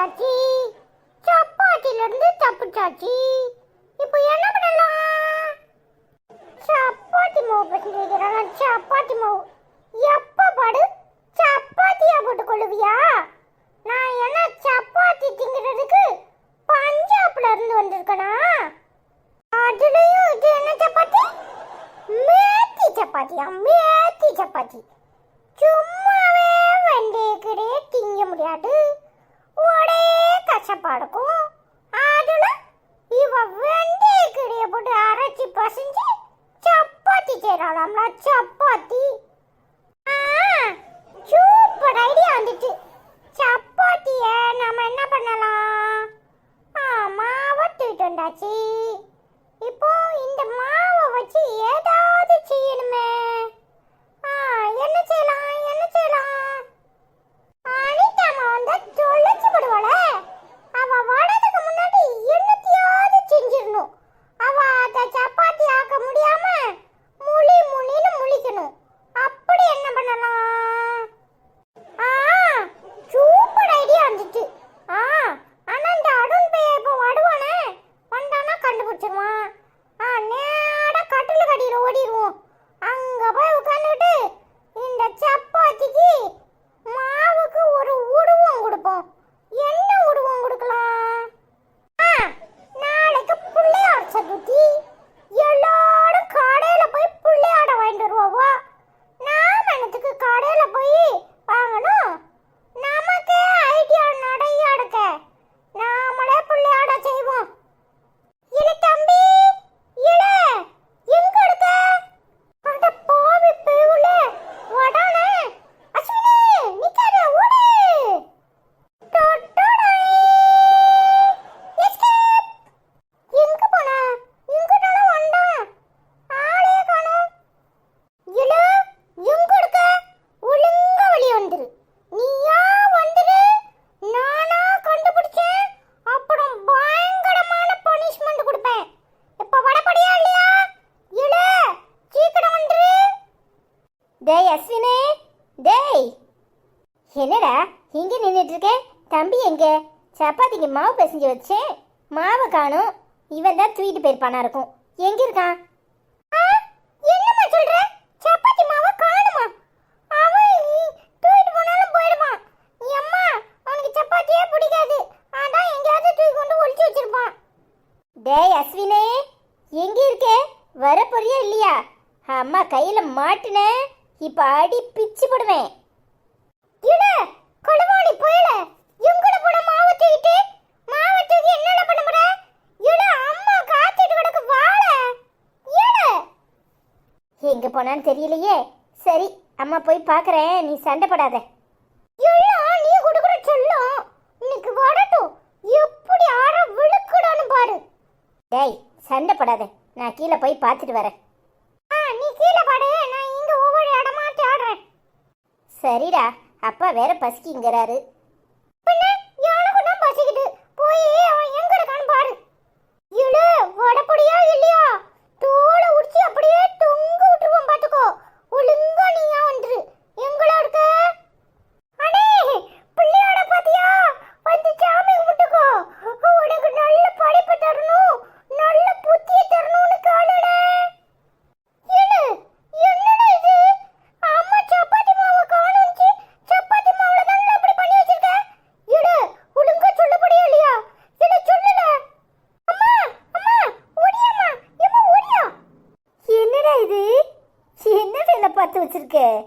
சாச்சி சப்பாத்தில இருந்து சாச்சி இப்போ என்ன பண்ணலாம்? சப்பாத்தி மாவு பசங்க சப்பாத்தி மாவு எப்ப பாடு சப்பாத்தியா போட்டு கொள்ளுவியா நான் என்ன சப்பாத்தி திங்கிறதுக்கு பஞ்சாப்ல இருந்து வந்திருக்கனா? அதுலயும் இது என்ன சப்பாத்தி? மேத்தி சப்பாத்தியா? மேத்தி சப்பாத்தி. சும்மாவே வெந்தயக்கடையே திங்க முடியாது. கசப்பாடுக்கும் அதுல இவ வெந்தயக்கடையை போட்டு அரைச்சி பசைஞ்சு சப்பாத்தி செய்யறாளாம்ல சப்பாத்தி. சூப்பர் ஐடியா வந்துச்சு. சப்பாத்திய நாம என்ன பண்ணலாம்? ஆ, மாவை தூக்கிட்டு வந்தாச்சு. இப்போ இந்த மாவை வச்சு வந்தானா மாவு பிசைஞ்சு வச்சேன் மாவை காணும். இவன் தான் தூக்கிட்டு போயிருப்பானா இருக்கும். எங்க இருக்கான்? என்னம்மா சொல்ற? சப்பாத்தி மாவை காணுமா? அவன் தூக்கிட்டு போனாலும் போயிடுவான். நீ அம்மா அவனுக்கு சப்பாத்தியே பிடிக்காது. அதான் எங்கேயாவது தூக்கி கொண்டு ஒளிச்சு வச்சிருப்பான். டேய் அஸ்வினே எங்க இருக்கே? வர போறியா இல்லையா? அம்மா கையில மாட்டினேன் இப்ப அடி பிச்சு போடுவேன். எங்க போனான்னு தெரியலையே. சரி அம்மா போய் பார்க்கறேன் நீ சண்டை போடாத நீ கொடுக்குற சொல்லும். இன்னைக்கு வரட்டும். எப்படி ஆற விழுக்குடான்னு பாரு. டேய் சண்டை போடாத நான் கீழே போய் பார்த்துட்டு வரேன். ஆ நீ கீழே பாடு. நான் இங்க ஒவ்வொரு இடமா ஆடுறேன் சரிடா அப்பா வேற பசிக்குங்கிறாரு பின்ன யானுக்கு தான் பசிக்குது போய் அவன் எங்க இருக்கான்னு பாரு இழு வடப்படியா இல்லையா தோலை உரிச்சு அப்படியே தொங்க விட்டுருவான் பாத்துக்கோ ஒழுங்கா நீயா வந்துரு எங்களா இருக்க அடே பிள்ளையோட பாத்தியா வந்து சாமி கும்பிட்டுக்கோ உனக்கு நல்ல படிப்பு தரணும் நல்ல புத்திய தரணும்னு காலடே ஏனு என்னடா இது அம்மா சப்பாத்தி மாவு காணும்ச்சு சப்பாத்தி மாவுல தான் அப்படி பண்ணி வச்சிருக்க இடு ஒழுங்கா சொல்லப்படியா இல்லையா இட சொல்லல அம்மா அம்மா ஓடியாம்மா எம்மா ஓடியா என்னடா இது என்ன வேலை பார்த்து வச்சிருக்க.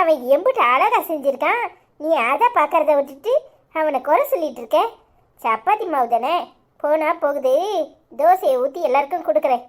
அவன் எம்பிட்டு அழகாக செஞ்சுருக்கான். நீ அதை பார்க்கறத விட்டுட்டு அவனை குறை சொல்லிட்டு இருக்க. சப்பாத்தி மாவு தானே? போனால் போகுது. தோசையை ஊற்றி எல்லாருக்கும் கொடுக்குறேன்.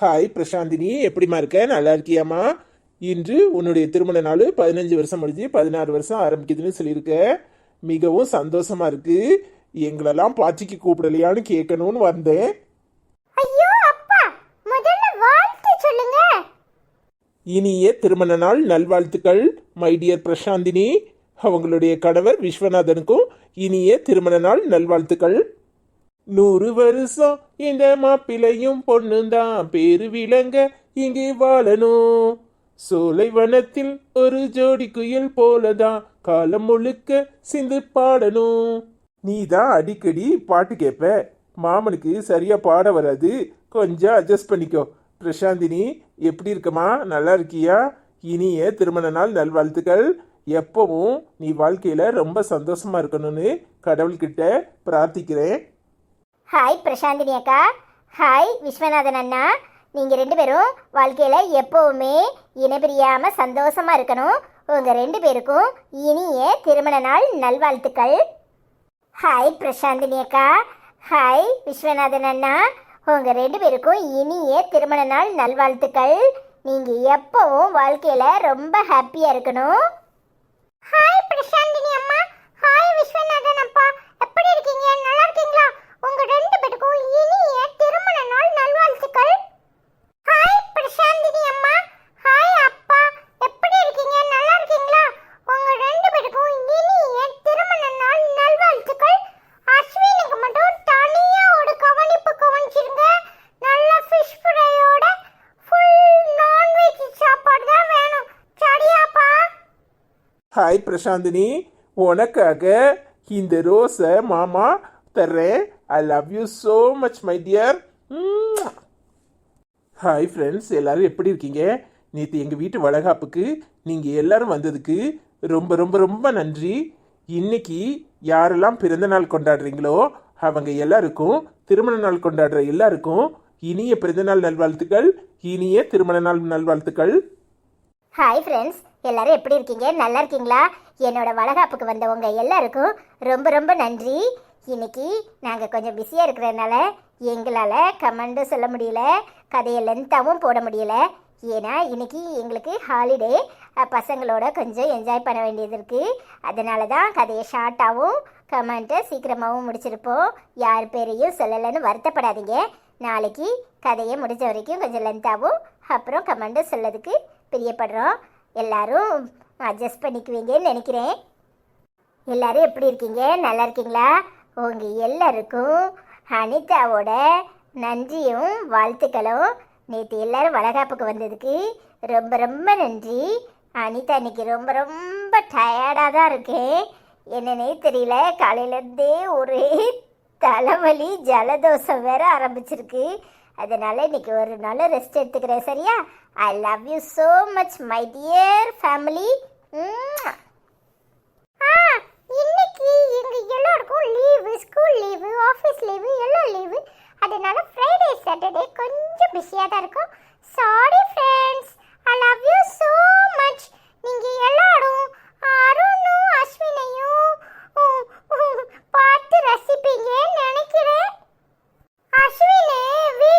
ஹாய் பிரசாந்தினி எப்படிம்மா இருக்க? நல்லா இருக்கியாம்மா? இன்று உன்னுடைய திருமண நாள் பதினஞ்சு வருஷம் முடிஞ்சு பதினாறு வருஷம் ஆரம்பிக்குதுன்னு சொல்லியிருக்க. மிகவும் சந்தோஷமா இருக்கு. எங்களெல்லாம் பார்ட்டிக்கு கூப்பிடலையான்னு கேட்கணும்னு வந்தேன். ஐயோ அப்பா! முதல்ல வாழ்த்து சொல்லுங்க. இனிய திருமண நாள் நல்வாழ்த்துக்கள் மை டியர் பிரசாந்தினி. அவங்களுடைய கணவர் விஸ்வநாதனுக்கும் இனிய திருமண நாள் நல்வாழ்த்துக்கள். நூறு வருஷம் இந்த மாப்பிள்ளையும் பொண்ணுந்தான். பேரு விளங்க இங்கே வாழணும். சோலைவனத்தில் ஒரு ஜோடி குயில் போலதான் காலம் முழுக்க சிந்து பாடணும். நீ தான் அடிக்கடி பாட்டு கேட்ப மாமனுக்கு சரியா பாட வராது. கொஞ்சம் அட்ஜஸ்ட் பண்ணிக்கோ. பிரசாந்தினி எப்படி இருக்கமா நல்லா இருக்கியா? இனிய திருமண நாள் நல்வாழ்த்துக்கள். எப்பவும் நீ வாழ்க்கையில ரொம்ப சந்தோஷமா இருக்கணும்னு கடவுள்கிட்ட பிரார்த்திக்கிறேன். ஹாய் பிரசாந்தினி அக்கா. ஹாய் விஸ்வநாதன் அண்ணா. நீங்கள் ரெண்டு பேரும் வாழ்க்கையில் எப்போவுமே இனப்பிரியாமல் சந்தோஷமாக இருக்கணும். உங்கள் ரெண்டு பேருக்கும் இனிய திருமண நாள் நல்வாழ்த்துக்கள். ஹாய் பிரசாந்தினி அக்கா. ஹாய் விஸ்வநாதன் அண்ணா. உங்கள் ரெண்டு பேருக்கும் இனிய திருமண நாள் நல்வாழ்த்துக்கள். நீங்கள் எப்பவும் வாழ்க்கையில் ரொம்ப ஹாப்பியாக இருக்கணும். ஹாய் பிரசாந்த் அம்மா ஹாய் விஸ்வநாதன் அப்பா எப்படி இருக்கீங்க நல்லா இருக்கீங்களா உங்க ரெண்டு பேருக்கும் இனிய திருமண நாள் நல்வாழ்த்துக்கள் ஹாய் பிரசாந்தினி அம்மா ஹாய் அப்பா எப்படி இருக்கீங்க நல்லா இருக்கீங்களா உங்க ரெண்டு பேருக்கும் இனிய திருமண நாள் நல்வாழ்த்துக்கள் அஸ்வினுக்கு மட்டும் தனியா ஒரு கவனிப்பு கவனிச்சிருங்க நல்ல ஃபிஷ் ஃப்ரையோட ஃபுல் நான்வெஜ் சாப்பாடு தான் வேணும் சரியாப்பா ஹாய் பிரசாந்தினி உனக்காக இந்த ரோஸை மாமா தர்றேன். I love you so much my dear hi friends எல்லாரும் எப்படி இருக்கீங்க? நேற்று எங்கள் வீட்டு வளகாப்புக்கு நீங்கள் எல்லாரும் வந்ததுக்கு ரொம்ப ரொம்ப ரொம்ப நன்றி. இன்னைக்கு யாரெல்லாம் பிறந்த நாள் கொண்டாடுறீங்களோ அவங்க எல்லாருக்கும் திருமண நாள் கொண்டாடுற எல்லாருக்கும் இனிய பிறந்தநாள் நல்வாழ்த்துக்கள் இனிய திருமண நாள் நல்வாழ்த்துக்கள். ஹாய் ஃப்ரெண்ட்ஸ் எல்லாரும் எப்படி இருக்கீங்க? நல்லா இருக்கீங்களா? என்னோட வளகாப்புக்கு வந்தவங்க எல்லாருக்கும் ரொம்ப ரொம்ப நன்றி. இன்னைக்கு நாங்கள் கொஞ்சம் பிஸியாக இருக்கிறதுனால எங்களால் கமெண்டும் சொல்ல முடியல கதையை லென்த்தாகவும் போட முடியல. ஏன்னா இன்னைக்கு எங்களுக்கு ஹாலிடே பசங்களோட கொஞ்சம் என்ஜாய் பண்ண வேண்டியது இருக்குது அதனால தான் கதையை ஷார்ட்டாகவும் கமெண்ட்டை சீக்கிரமாகவும் முடிச்சிருப்போம். யார் பேரையும் சொல்லலைன்னு வருத்தப்படாதீங்க. நாளைக்கு கதையை முடிஞ்ச வரைக்கும் கொஞ்சம் லென்த்தாகவும் அப்புறம் கமெண்ட்டும் சொல்லதுக்கு பிரியப்படுறோம். எல்லாரும் அட்ஜஸ்ட் பண்ணிக்குவீங்கன்னு நினைக்கிறேன். எல்லாரும் எப்படி இருக்கீங்க? நல்லா இருக்கீங்களா? உங்கள் எல்லாருக்கும் அனிதாவோட நன்றியும் வாழ்த்துக்களும். நேற்று எல்லாரும் வளகாப்புக்கு வந்ததுக்கு ரொம்ப ரொம்ப நன்றி. அனிதா இன்னைக்கு ரொம்ப ரொம்ப டயர்டாக தான் இருக்கேன். என்னன்னே தெரியல. காலையிலேருந்தே ஒரே தலைவலி ஜலதோஷம் வேற ஆரம்பிச்சிருக்கு. அதனால் இன்றைக்கி ஒரு நாள் ரெஸ்ட் எடுத்துக்கிறேன் சரியா? I love you so much my dear family இன்னைக்கு எங்கள் எல்லோருக்கும் leave school leave office leave எல்லாம் லீவு அதனால ஃப்ரைடே சாட்டர்டே கொஞ்சம் பிஸியாக தான் இருக்கும். Sorry friends I love you so much நீங்கள் எல்லாரும் அருணும் அஸ்வினையும் பார்த்து ரசிப்பீங்கன்னு நினைக்கிறேன். அஸ்வினே வீ